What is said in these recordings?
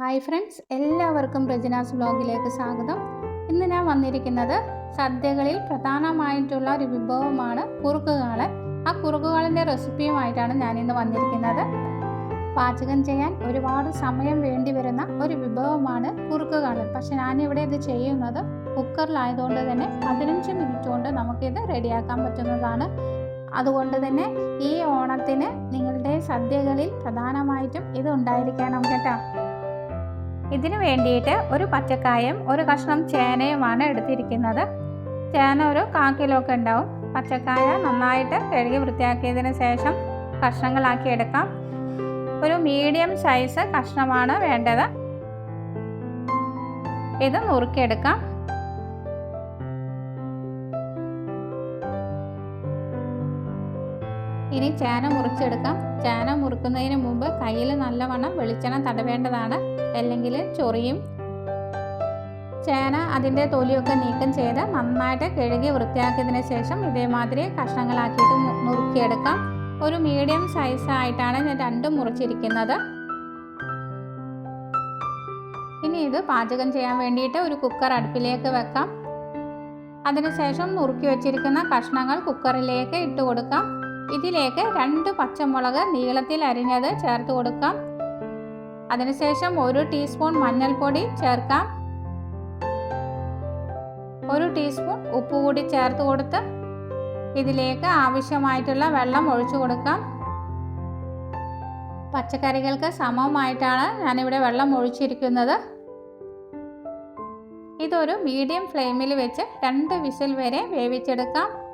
Hi friends എല്ലാവർക്കും രജനാസ് വ്ലോഗിലേക്ക് സ്വാഗതം. ഇന്ന് ഞാൻ വന്നിരിക്കുന്നത് സദ്യകളിൽ പ്രധാനമായിട്ടുള്ള ഒരു വിഭവമാണ് കുറുക്കുകാളൻ ആ കുറുക്കുകാളന്റെ റെസിപ്പിയുമായിട്ടാണ് ഞാൻ ഇന്ന് വന്നിരിക്കുന്നത്. പാചകം ചെയ്യാൻ ഒരുപാട് സമയം വേണ്ടി വരുന്ന ഒരു വിഭവമാണ് കുറുക്കുകാളൻ പക്ഷെ ഞാനിവിടെ ഇത് ചെയ്യുന്നത് കുക്കറിലായതുകൊണ്ട് തന്നെ പതിനഞ്ച് മിനിറ്റ് കൊണ്ട് നമുക്കിത് റെഡിയാക്കാൻ പറ്റുന്നതാണ്. അതുകൊണ്ട് തന്നെ ഈ ഓണത്തിന് നിങ്ങളുടെ സദ്യകളിൽ പ്രധാനമായിട്ടും ഇത് ഉണ്ടായിരിക്കണം കേട്ടോ. ഇതിന് വേണ്ടിയിട്ട് ഒരു പച്ചക്കായും ഒരു കഷ്ണം ചേനയുമാണ് എടുത്തിരിക്കുന്നത്. ചേന ഒരു കാ കിലോ ഒക്കെ ഉണ്ടാവും. പച്ചക്കായ നന്നായിട്ട് കഴുകി വൃത്തിയാക്കിയതിന് ശേഷം കഷ്ണങ്ങളാക്കി എടുക്കാം. ഒരു മീഡിയം സൈസ് കഷ്ണമാണ് വേണ്ടത്. ഇത് നുറുക്കിയെടുക്കാം. ഇനി ചേന മുറിച്ചെടുക്കാം. ചേന മുറിക്കുന്നതിന് മുമ്പ് കയ്യിൽ നല്ലവണ്ണം വെളിച്ചെണ്ണ തടവേണ്ടതാണ്. അല്ലെങ്കിൽ ചൊറിയും. ചേന അതിന്റെ തൊലിയൊക്കെ നീക്കം ചെയ്ത് നന്നായിട്ട് കഴുകി വൃത്തിയാക്കിയതിന് ശേഷം ഇതേമാതിരി കഷ്ണങ്ങളാക്കിയിട്ട് നുറുക്കിയെടുക്കാം ഒരു മീഡിയം സൈസ് ആയിട്ടാണ് ഞാൻ രണ്ടും മുറിച്ചിരിക്കുന്നത്. ഇനി ഇത് പാചകം ചെയ്യാൻ വേണ്ടിയിട്ട് ഒരു കുക്കർ അടുപ്പിലേക്ക് വെക്കാം. അതിനുശേഷം നുറുക്കി വെച്ചിരിക്കുന്ന കഷ്ണങ്ങൾ കുക്കറിലേക്ക് ഇട്ട് കൊടുക്കാം. ഇതിലേക്ക് രണ്ട് പച്ചമുളക് നീളത്തിൽ അരിഞ്ഞത് ചേർത്ത് കൊടുക്കാം. അതിനുശേഷം ഒരു ടീസ്പൂൺ മഞ്ഞൾപ്പൊടി ചേർക്കാം. ഒരു ടീസ്പൂൺ ഉപ്പ് കൂടി ചേർത്ത് കൊടുത്ത് ഇതിലേക്ക് ആവശ്യമായിട്ടുള്ള വെള്ളം ഒഴിച്ചു കൊടുക്കാം. പച്ചക്കറികൾക്ക് സമമായിട്ടാണ് ഞാനിവിടെ വെള്ളം ഒഴിച്ചിരിക്കുന്നത്. ഇതൊരു മീഡിയം ഫ്ലെയിമിൽ വെച്ച് രണ്ട് വിസിൽ വരെ വേവിച്ചെടുക്കാം.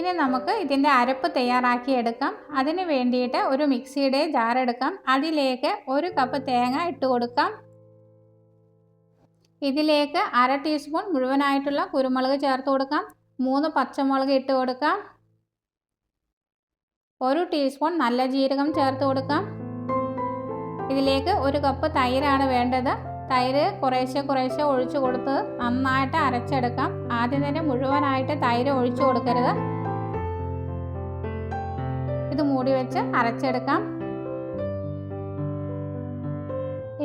ഇനി നമുക്ക് ഇതിന്റെ അരപ്പ് തയ്യാറാക്കി എടുക്കാം. അതിന് വേണ്ടിയിട്ട് ഒരു മിക്സിയുടെ ജാർ എടുക്കാം. അതിലേക്ക് ഒരു കപ്പ് തേങ്ങ ഇട്ട് കൊടുക്കാം. ഇതിലേക്ക് അര ടീസ്പൂൺ മുഴുവനായിട്ടുള്ള കുരുമുളക് ചേർത്ത് കൊടുക്കാം. മൂന്ന് പച്ചമുളക് ഇട്ട് കൊടുക്കാം. ഒരു ടീസ്പൂൺ നല്ല ജീരകം ചേർത്ത് കൊടുക്കാം. ഇതിലേക്ക് ഒരു കപ്പ് തൈരാണ് വേണ്ടത്. തൈര് കുറേശ്ശെ കുറേശ്ശെ ഒഴിച്ചു കൊടുത്ത് നന്നായിട്ട് അരച്ചെടുക്കാം. ആദ്യം തന്നെ മുഴുവനായിട്ട് തൈര് ഒഴിച്ചു കൊടുക്കരുത്. ഇത് മൂടി വെച്ച് അരച്ചെടുക്കാം.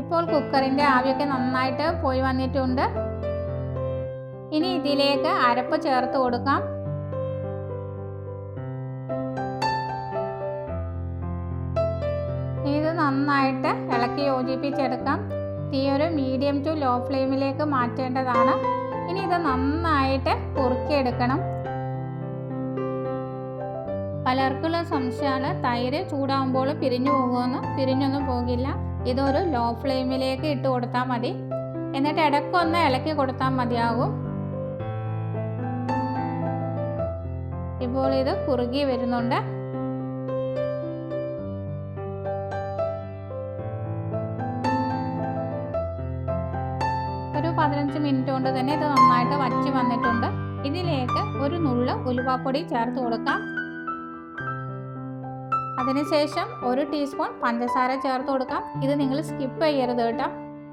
ഇപ്പോൾ കുക്കറിന്റെ ആവിയൊക്കെ നന്നായിട്ട് പോയി വന്നിട്ടുണ്ട്. ഇനി ഇതിലേക്ക് അരപ്പ് ചേർത്ത് കൊടുക്കാം. ഇത് നന്നായിട്ട് ഇളക്കി യോജിപ്പിച്ചെടുക്കാം. തീ ഒരു മീഡിയം ടു ലോ ഫ്ലെയിമിലേക്ക് മാറ്റേണ്ടതാണ്. ഇനി ഇത് നന്നായിട്ട് കുറുക്കിയെടുക്കണം. പലർക്കുള്ള സംശയമാണ്. തൈര് ചൂടാകുമ്പോൾ പിരിഞ്ഞു പോകുമെന്ന് പിരിഞ്ഞൊന്നും പോകില്ല. ഇതൊരു ലോ ഫ്ലെയിമിലേക്ക് ഇട്ട് കൊടുത്താൽ മതി. എന്നിട്ട് ഇടയ്ക്കൊന്ന് ഇളക്കി കൊടുത്താൽ മതിയാകും. ഇപ്പോൾ ഇത് കുറുകി വരുന്നുണ്ട്. ഒരു പതിനഞ്ച് മിനിറ്റ് കൊണ്ട് തന്നെ ഇത് നന്നായിട്ട് വറ്റി വന്നിട്ടുണ്ട്. ഇതിലേക്ക് ഒരു നുള്ള ഉലുവാപ്പൊടി ചേർത്ത് കൊടുക്കാം. അതിനുശേഷം ഒരു ടീസ്പൂൺ പഞ്ചസാര ചേർത്ത് കൊടുക്കാം. ഇത് നിങ്ങൾ സ്കിപ്പ് ചെയ്യരുത് കേട്ടോ.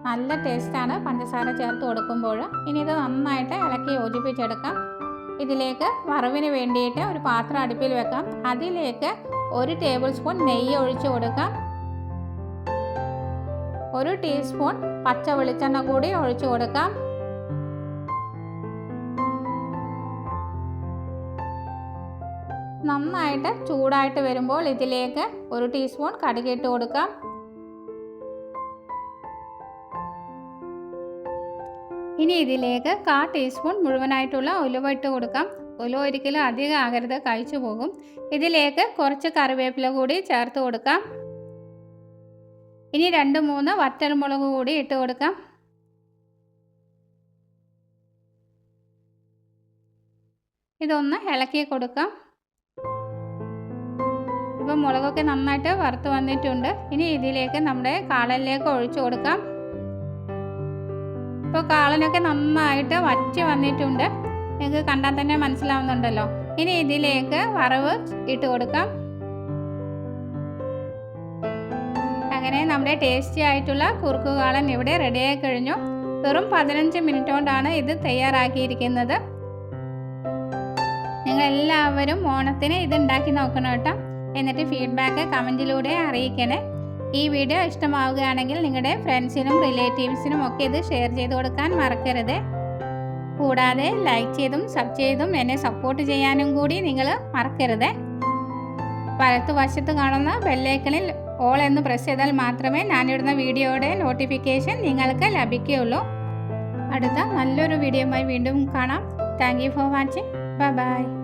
നല്ല ടേസ്റ്റാണ് പഞ്ചസാര ചേർത്ത് കൊടുക്കുമ്പോൾ. ഇനി ഇത് നന്നായിട്ട് ഇളക്കി യോജിപ്പിച്ചെടുക്കാം. ഇതിലേക്ക് വറവിന് വേണ്ടിയിട്ട് ഒരു പാത്രം അടുപ്പിൽ വെക്കാം. അതിലേക്ക് ഒരു ടേബിൾ സ്പൂൺ നെയ്യ് ഒഴിച്ചു കൊടുക്കാം. ഒരു ടീസ്പൂൺ പച്ച വെളിച്ചെണ്ണ കൂടി ഒഴിച്ചു കൊടുക്കാം. നന്നായിട്ട് ചൂടായിട്ട് വരുമ്പോൾ ഇതിലേക്ക് ഒരു ടീസ്പൂൺ കടുകിട്ട് കൊടുക്കാം. ഇനി ഇതിലേക്ക് കാ ടീസ്പൂൺ മുഴുവനായിട്ടുള്ള ഉലുവ ഇട്ട് കൊടുക്കാം. ഉലുവ ഒരിക്കലും അധികം ആകരുത് കഴിച്ചു പോകും. ഇതിലേക്ക് കുറച്ച് കറിവേപ്പില കൂടി ചേർത്ത് കൊടുക്കാം. ഇനി രണ്ട് മൂന്ന് വറ്റൽമുളക് കൂടി ഇട്ട് കൊടുക്കാം. ഇതൊന്ന് ഇളക്കി കൊടുക്കാം. ഇപ്പോൾ മുളകൊക്കെ നന്നായിട്ട് വറുത്ത് വന്നിട്ടുണ്ട്. ഇനി ഇതിലേക്ക് നമ്മുടെ കാളനിലേക്ക് ഒഴിച്ചു കൊടുക്കാം. ഇപ്പോൾ കാളനൊക്കെ നന്നായിട്ട് വറ്റി വന്നിട്ടുണ്ട്. നിങ്ങൾക്ക് കണ്ടാൽ തന്നെ മനസ്സിലാവുന്നുണ്ടല്ലോ. ഇനി ഇതിലേക്ക് വറവ് ഇട്ട് കൊടുക്കാം. അങ്ങനെ നമ്മുടെ ടേസ്റ്റി ആയിട്ടുള്ള കുറുക്ക് കാളൻ ഇവിടെ റെഡിയായി കഴിഞ്ഞു. വെറും പതിനഞ്ച് മിനിറ്റ് കൊണ്ടാണ് ഇത് തയ്യാറാക്കിയിരിക്കുന്നത്. നിങ്ങൾ എല്ലാവരും ഓണത്തിന് ഇത് ഉണ്ടാക്കി നോക്കണം കേട്ടോ. എന്നിട്ട് ഫീഡ്ബാക്ക് കമന്റിലൂടെ അറിയിക്കണേ. ഈ വീഡിയോ ഇഷ്ടമാവുകയാണെങ്കിൽ നിങ്ങളുടെ ഫ്രണ്ട്സിനും റിലേറ്റീവ്സിനും ഒക്കെ ഇത് ഷെയർ ചെയ്ത് കൊടുക്കാൻ മറക്കരുത്. കൂടാതെ ലൈക്ക് ചെയ്തും സബ് ചെയ്തും എന്നെ സപ്പോർട്ട് ചെയ്യാനും കൂടി നിങ്ങൾ മറക്കരുത്. വലത്തുവശത്ത് കാണുന്ന ബെല്ലൈക്കണിൽ ഓൾ എന്ന് പ്രസ് ചെയ്താൽ മാത്രമേ ഞാനിടുന്ന വീഡിയോയുടെ നോട്ടിഫിക്കേഷൻ നിങ്ങൾക്ക് ലഭിക്കുകയുള്ളൂ. അടുത്ത നല്ലൊരു വീഡിയോയുമായി വീണ്ടും കാണാം. Thank you for watching bye bye